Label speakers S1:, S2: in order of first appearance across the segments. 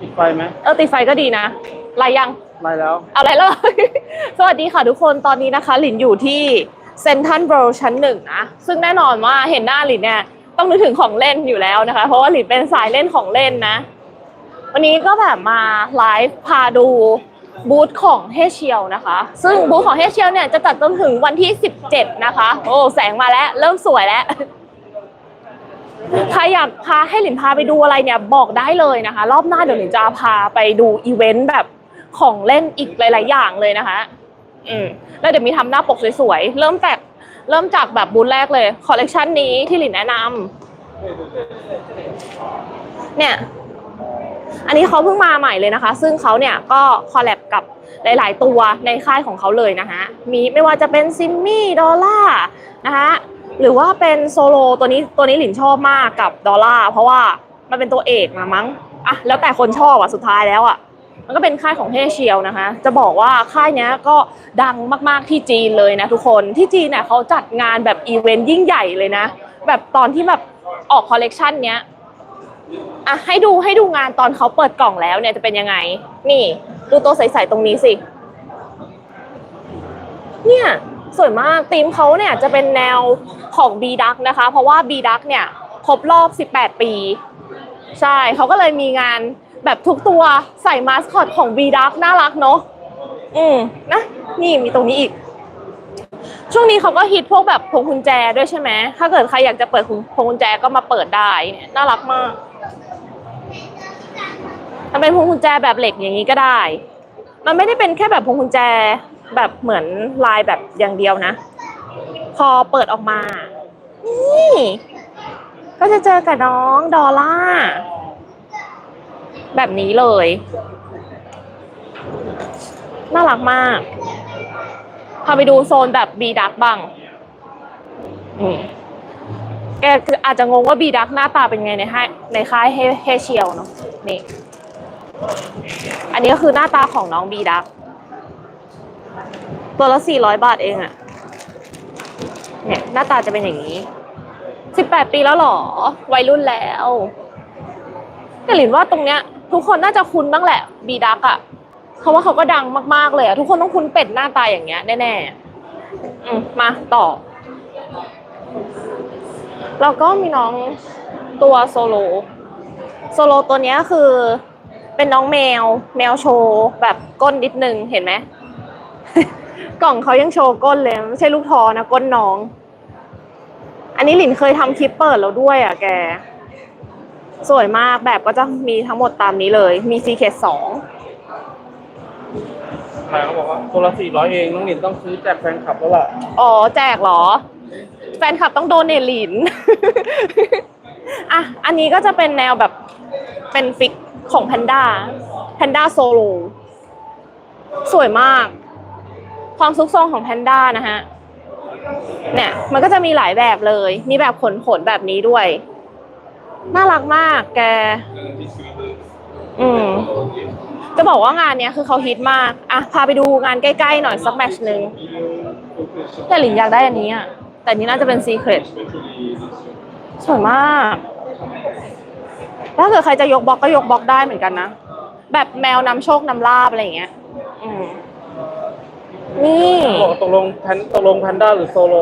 S1: ปิดไฟไหม
S2: เออติดไฟก็ดีนะไลายยัง
S1: ไล่แล้ว
S2: เอาอะไรแล้ว สวัสดีค่ะทุกคนตอนนี้นะคะ หลินอยู่ที่เซนทันเวิลด์ชั้นหนึ่งนะ ซึ่งแน่นอนว่าเห็นหน้าหลินเนี่ยต้องนึกถึงของเล่นอยู่แล้วนะคะ เพราะว่าหลินเป็นสายเล่นของเล่นนะ วันนี้ก็แบบมาไลฟ์พาดูบูธของเฮเชียลนะคะ ซึ่งบูธของเฮเชียลเนี่ยจะจัดจนถึงวันที่ 17 นะคะ โอ้แสงมาแล้ว เริ่มสวยแล้ว ใครอยากพาให้หลินพาไปดูอะไรเนี่ยบอกได้เลยนะคะ รอบหน้าเดี๋ยวหลินจะพาไปดูอีเวนต์แบบของเล่นอีกหลาย ๆ อย่างเลยนะคะ อืมแล้วเดี๋ยวมีทำหน้าปกสวยๆเริ่มจากเริ่มจากแบบบูธแรกเลยคอลเลกชันนี้ที่หลินแนะนำเนี่ย อันนี้เขาเพิ่งมาใหม่เลยนะคะ ซึ่งเขาเนี่ยก็คอลแลบกับหลาย ๆ ตัวในค่ายของเขาเลยนะคะมีไม่ว่าจะเป็นซิมมี่ดอลล่านะคะ หรือว่าเป็นโซโลตัวนี้ตัวนี้หลินชอบมากกับดอลล่าเพราะว่ามันเป็นตัวเอกนะมั้งอะแล้วแต่คนชอบอะสุดท้ายแล้วอะมันก็เป็นค่ายของเฮเชียลนะคะ จะบอกว่าค่ายนี้ก็ดังมากๆที่จีนเลยนะทุกคนที่จีนเนี่ยเขาจัดงานแบบอีเวนต์ยิ่งใหญ่เลยนะ แบบตอนที่แบบออกคอลเลกชันเนี้ยอะให้ดูให้ดูงานตอนเขาเปิดกล่องแล้วเนี่ยจะเป็นยังไง นี่ ดูตัวใสๆตรงนี้สิ เนี่ย สวยมากธีมเขาเนี่ยจะเป็นแนวของ B Duck นะคะ เพราะว่า B Duck เนี่ยครบรอบ 18 ปี ใช่เขาก็เลยมีงานแบบทุกตัวใส่มาสคอตของ B Duck น่ารักเนอะอืมนะนี่มีตรงนี้อีก ช่วงนี้เขาก็ฮิตพวกแบบพวงกุญแจด้วยใช่ไหมถ้าเกิดใครอยากจะเปิดพวงกุญแจก็มาเปิดได้เนี่ยน่ารักมากมันเป็นพวงกุญแจแบบเหล็กอย่างนี้ก็ได้ มันไม่ได้เป็นแค่แบบพวงกุญแจ แบบเหมือนลายแบบอย่างเดียวนะ พอเปิดออกมา นี่ ก็จะเจอกับน้องดอลล่า แบบนี้เลย น่ารักมาก พาไปดูโซนแบบบีดักบ้างอืมแกอาจจะงงว่าบีดักหน้าตาเป็นไงในค่ายในค่ายเฮเชียลเนาะนี่ อันนี้ก็คือหน้าตาของน้องบีดัก ตัวละสี่ร้อยบาทเองอะเนี่ยหน้าตาจะเป็นอย่างนี้สิบแปดปีแล้วหรอ วัยรุ่นแล้วแต่หลินว่าตรงเนี้ย ทุกคนน่าจะคุ้นบ้างแหละ บีดักอะเพราะว่าเขาก็ดังมากๆเลยอะทุกคนต้องคุ้นเป็ดหน้าตาอย่างเงี้ยแน่ๆอืมมาต่อ แล้วก็มีน้องตัวโซโลโซโลตัวเนี้ยคือเป็นน้องแมว แมวโชว์แบบก้นนิดนึงเห็นไหม กล่องเขายังโชว์ก้นเลยไม่ใช่ลูกทอนะก้นน้อง อันนี้หลินเคยทำคลิปเปิดแล้วด้วยอะแก สวยมากแบบก็จะมีทั้งหมดตามนี้เลย มีซีเคสอง
S1: ใครเขาบอกว่าตัวละสี่ร้อยเองน้องหนินต้องซื้อแจกแฟนคลับแล้วล่ะ
S2: อ๋อแจกเหรอ แฟนคลับต้องโดนเนทหลิน อะ อันนี้ก็จะเป็นแนวแบบเป็นฟิกของแพนด้าแพนด้าโซโลสวยมาก ความซุกซนของแพนด้านะฮะเนี่ยมันก็จะมีหลายแบบเลย มีแบบขนขนแบบนี้ด้วย น่ารักมากแก อืม จะบอกว่างานเนี้ยคือเขาฮิตมากอะพาไปดูงานใกล้ๆหน่อยสักแมช์หนึ่งแต่หลินอยากได้อันนี้อะ แต่อันนี้น่าจะเป็นซีเครตสวยมาก ถ้าเกิดใครจะยกบล็อกก็ยกบล็อกได้เหมือนกันนะ แบบแมวนำโชคนำลาบอะไรอย่างเงี้ย อืม นี่
S1: บอกว่าตกลงแพนตกลงแพนด้าหรือโซโล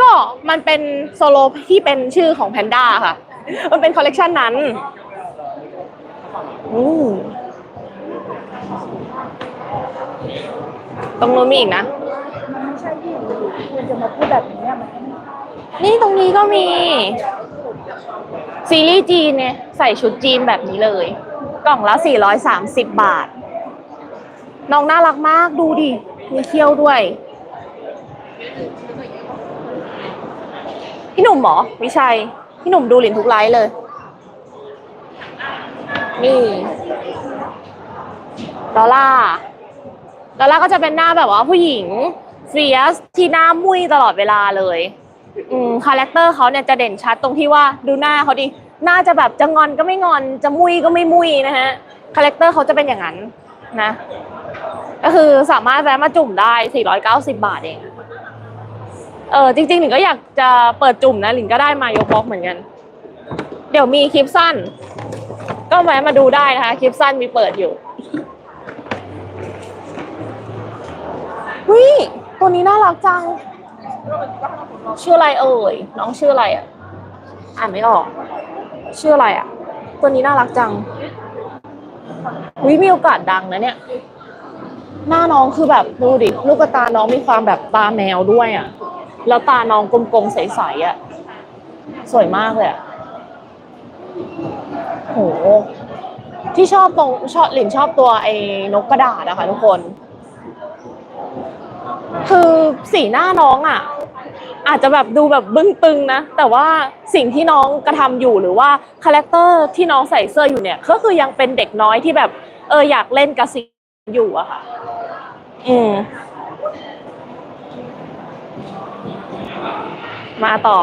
S2: ก็มันเป็นโซโลที่เป็นชื่อของแพนด้าค่ะ มันเป็นคอลเลกชันนั้นอืมตรงนู้นมีอีกนะ
S3: ไม่ใช่ที่คุณจะมาพูดแบบนี้อะมันก็ไม่
S2: นี่ตรงนี้ก็มี ซีรีส์จีนเนี่ยใส่ชุดจีนแบบนี้เลย กล่องละ 430 บาท น้องน่ารักมากดูดิ มีเขี้ยวด้วย พี่หนุ่มหรอไม่ใช่พี่หนุ่มดูหลินทุกไลฟ์เลย นี่ดอลล่าดอลล่าก็จะเป็นหน้าแบบว่าผู้หญิงเฟียสที่หน้ามุ้ยตลอดเวลาเลยอืมคาแรคเตอร์เขาเนี่ยจะเด่นชัดตรงที่ว่าดูหน้าเขาดิหน้าจะแบบจะงอนก็ไม่งอน จะมุยก็ไม่มุยนะฮะคาแรคเตอร์เขาจะเป็นอย่างนั้นนะ ก็คือสามารถแวะมาจุ่มได้ 490 บาทเอง เออจริงๆหลินก็อยากจะเปิดจุ่มนะหลินก็ได้มายกบล็อกเหมือนกัน เดี๋ยวมีคลิปสั้น ก็แวะมาดูได้นะคะ คลิปสั้นมีเปิดอยู่วิตัวนี้น่ารักจัง ชื่ออะไรเอ่ย น้องชื่ออะไรอะ อ่านไม่ออก ชื่ออะไรอะ ตัวนี้น่ารักจังวิมีโอกาสดังนะเนี่ย หน้าน้องคือแบบดูดิลูกตาน้องมีความแบบตาแมวด้วยอะ แล้วตาน้องกลมๆใสๆอะ สวยมากเลยอะโหที่ชอบตรงชอบหลินชอบตัวไอ้นกกระดาษอะคะทุกคน คือสีหน้าน้องอะอาจจะแบบดูแบบบึ้งตึงนะ แต่ว่าสิ่งที่น้องกระทำอยู่หรือว่าคาแรคเตอร์ที่น้องใส่เสื้ออยู่เนี่ย ก็คือยังเป็นเด็กน้อยที่แบบเอออยากเล่นกับสิ่ง อยู่อะค่ะ อืม มาต่อ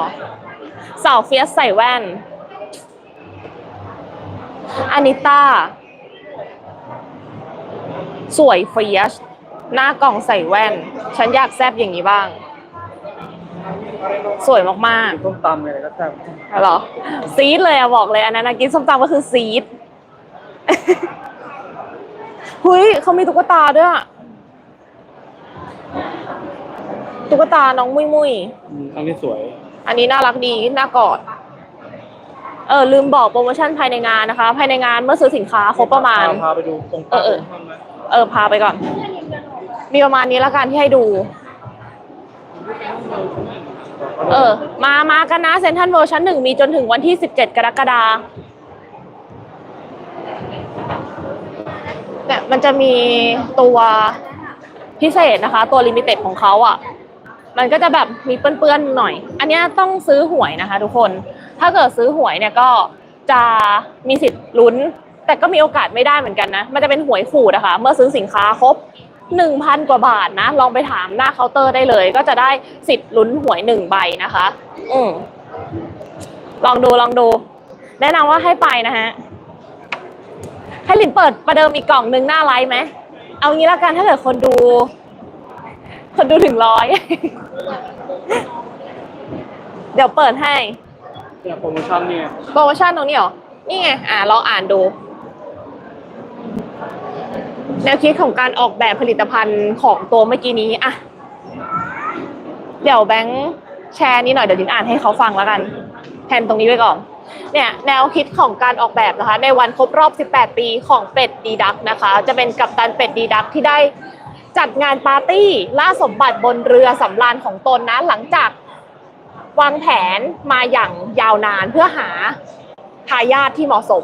S2: สาวเฟียสใส่แว่น อานิต้า สวยเฟียส หน้ากล่องใส่แว่น ฉันอยากแซบอย่างนี้บ้าง สวยมาก
S1: ต้มตำอะไรก็แซ่บ
S2: ๆเหรอ ซีดเลยอะบอกเลย อันนั้นนะกินส้มตำก็คือซีด เฮ้ยเขามีตุ๊กตาด้วยอะตุ๊กตาน้องมุยมุยๆ
S1: อืมอันนี้สวย
S2: อันนี้น่ารักดีน่ากอด เออลืมบอกโปรโมชั่นภายในงานนะคะ ภายในงานเมื่อซื้อสินค้าครบประมาณ
S1: พาไปดูตรง
S2: เออเออ
S1: ห้องไหม
S2: เออพาไปก่อน มีประมาณนี้แล้วกันที่ให้ดู เออ มามากันนะเซนทันเวอร์ชันหนึ่งมีจนถึงวันที่ 17 กรกฎา เนี่ยมันจะมีตัวพิเศษนะคะ ตัวลิมิเต็ดของเขาอะ มันก็จะแบบมีเปื้อนๆหน่อย อันนี้ต้องซื้อหวยนะคะ ทุกคน ถ้าเกิดซื้อหวยเนี่ยก็จะมีสิทธิ์ลุ้น แต่ก็มีโอกาสไม่ได้เหมือนกันนะ มันจะเป็นหวยขูดนะคะ เมื่อซื้อสินค้าครบ1,000 กว่าบาทนะ ลองไปถามหน้าเคาน์เตอร์ได้เลย ก็จะได้สิทธิ์ลุ้นหวยหนึ่งใบนะคะ อืมลองดูลองดู แนะนำว่าให้ไปนะฮะ ให้หลินเปิดประเดิมอีกกล่องหนึ่งหน้าไลฟ์ไหม เอางี้ละกันถ้าเกิดคนดู คนดูถึงร้อย เดี๋ยวเปิดให้
S1: เนี่ยโปรโมชั่นเนี่ย
S2: โปรโมชั่นตรงนี้เหรอ นี่ไง อ่าลองอ่านดู แนวคิดของการออกแบบผลิตภัณฑ์ของตัวเมื่อกี้นี้อะเดี๋ยวแบงค์แชร์นี้หน่อยเดี๋ยวดินอ่านให้เขาฟังแล้วกัน แทนตรงนี้ไว้ก่อน เนี่ยแนวคิดของการออกแบบนะคะ ในวันครบรอบ 18 ปีของเป็ดดีดักนะคะ จะเป็นกัปตันเป็ดดีดักที่ได้จัดงานปาร์ตี้ล่าสมบัติบนเรือสำราญของตนนะ หลังจากวางแผนมาอย่างยาวนานเพื่อหาทายาทที่เหมาะสม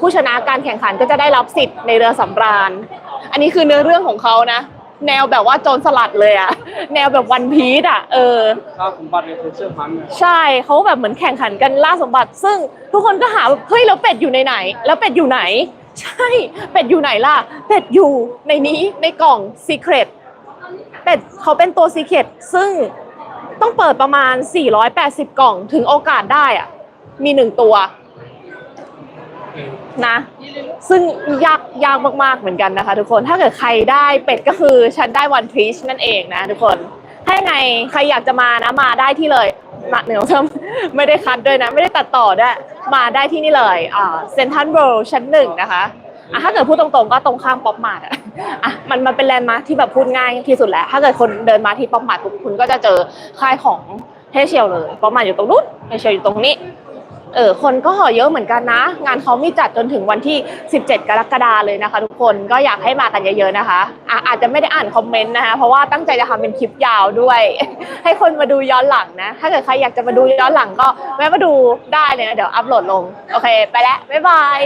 S2: ผู้ชนะการแข่งขันก็จะได้รับสิทธิ์ในเรือสำราญ อันนี้คือเนื้อเรื่องของเขานะ แนวแบบว่าโจรสลัดเลยอะแนวแบบวันพีซอะเออ
S1: ค่าสมบัติในเทเชอร์พันเนี่ย
S2: ใช่เขาแบบเหมือนแข่งขันกันล่าสมบัติ ซึ่งทุกคนก็หาแบบเฮ้ยแล้วเป็ดอยู่ในไหน แล้วเป็ดอยู่ไหน ใช่ เป็ดอยู่ไหนล่ะ เป็ดอยู่ในนี้ในกล่องซีเครตเป็ดเขาเป็นตัวซีเครตซึ่งต้องเปิดประมาณ 480 กล่องถึงโอกาสได้อะมีหนึ่งตัว นะ ซึ่งยากยากมากๆเหมือนกันนะคะ ทุกคนถ้าเกิดใครได้เป็ดก็คือฉันได้วันพีชนั่นเองนะ ทุกคนถ้ายังไงใครอยากจะมานะมาได้ที่เลยมาเหนือเทมไม่ได้คัดด้วยนะ ไม่ได้ตัดต่อด้วยมาได้ที่นี่เลยอ่าเซนทันเวิลด์ชั้นหนึ่งนะคะอะถ้าเกิดพูดตรงๆก็ตรงข้ามป๊อปมาร์ทอะอะมันมันเป็นแลนด์มาร์คที่แบบพูดง่ายที่สุดแหล้วถ้าเกิดคนเดินมาที่ป๊อปมาร์ทคุณก็จะเจอค่ายของเทเชียลเลยป๊อปมาร์ทอยู่ตรงนู้นเทเชียลอยู่ตรงนี้ เออคนก็ห่อเยอะเหมือนกันนะ งานเขามีจัดจนถึงวันที่ 17 กรกฎาเลยนะคะ ทุกคนก็อยากให้มากันเยอะๆนะคะอะอาจจะไม่ได้อ่านคอมเมนต์นะคะเพราะว่าตั้งใจจะทำเป็นคลิปยาวด้วย ให้คนมาดูย้อนหลังนะ ถ้าเกิดใครอยากจะมาดูย้อนหลังก็แวะมาดูได้เลยนะเดี๋ยวอัปโหลดลง โอเค ไปแล้วบ๊ายบาย